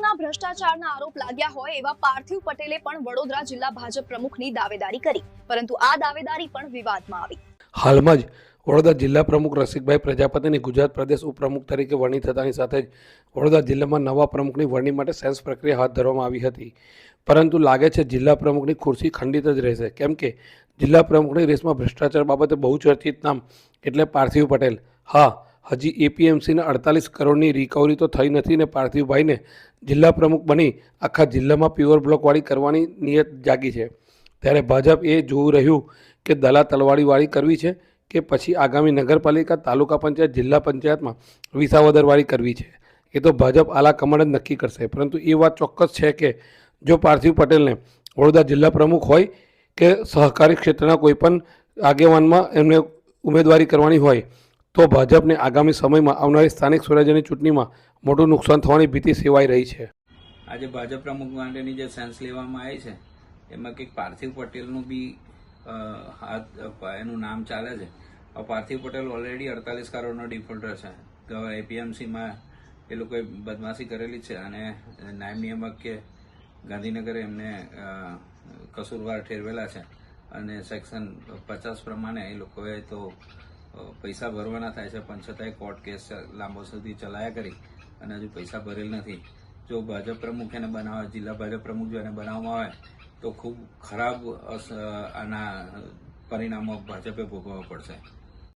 કરોડોના ભ્રષ્ટાચારના આરોપ લાગ્યા હોય એવા પાર્થિવ પટેલે પણ વડોદરા જિલ્લા ભાજપ પ્રમુખની દાવેદારી કરી. પરંતુ આ દાવેદારી પણ વિવાદમાં આવી. હાલમાં જ વડોદરા જિલ્લા પ્રમુખ રસિકભાઈ પ્રજાપતિની ગુજરાત પ્રદેશ ઉપપ્રમુખ તરીકે વરણી થતાની સાથે જ વડોદરા જિલ્લામાં નવા પ્રમુખની વરણી માટે સેન્સ પ્રક્રિયા હાથ ધરવામાં આવી હતી. પરંતુ લાગે છે જિલ્લા પ્રમુખની ખુરશી ખંડિત જ રહેશે. કેમ કે જિલ્લા પ્રમુખની રેસમાં ભ્રષ્ટાચાર બાબતે બહુ ચર્ચિત નામ એટલે પાર્થિવ પટેલ. હા હજી એપીએમસીના અડતાલીસ કરોડની રિકવરી તો થઈ નથી ને પાર્થિવભાઈને જિલ્લા પ્રમુખ બની આખા જિલ્લામાં પ્યોર બ્લોકવાળી કરવાની નિયત જાગી છે. ત્યારે ભાજપ એ જોવું રહ્યું કે દલા તલવાડીવાળી કરવી છે કે પછી આગામી નગરપાલિકા, તાલુકા પંચાયત, જિલ્લા પંચાયતમાં વિસાવદરવાળી કરવી છે. એ તો ભાજપ આલા કમળ જ નક્કી કરશે. પરંતુ એ વાત ચોક્કસ છે કે જો પાર્થિવ પટેલને વડોદરા જિલ્લા પ્રમુખ હોય કે સહકારી ક્ષેત્રના કોઈપણ આગેવાનમાં એમને ઉમેદવારી કરવાની હોય તો ભાજપને આગામી સમયમાં આવનારી સ્થાનિક સ્વરાજ્યની ચૂંટણીમાં મોટું નુકસાન થવાની ભીતિ સેવાઈ રહી છે. આજે ભાજપ પ્રમુખ માટેની જે સેન્સ લેવામાં આવી છે, એમાં કંઈક પાર્થિવ પટેલનું બી હાથ એનું નામ ચાલે છે. પાર્થિવ પટેલ ઓલરેડી અડતાલીસ કરોડનો ડિફોલ્ટર છે. એપીએમસીમાં એ લોકોએ બદમાશી કરેલી છે અને નાયબ નિયામક કે ગાંધીનગરે એમને કસૂરવાર ઠેરવેલા છે. અને સેક્શન પચાસ પ્રમાણે એ લોકોએ તો પૈસા ભરવાના થાય છે, પણ છતાંય કોર્ટ કેસ લાંબો સુધી ચલાયા કરી અને હજુ પૈસા ભરેલ નથી. જો ભાજપ પ્રમુખ એને બનાવે, જિલ્લા ભાજપ પ્રમુખ જો એને બનાવવામાં આવે, તો ખૂબ ખરાબ આના પરિણામો ભાજપે ભોગવવા પડશે.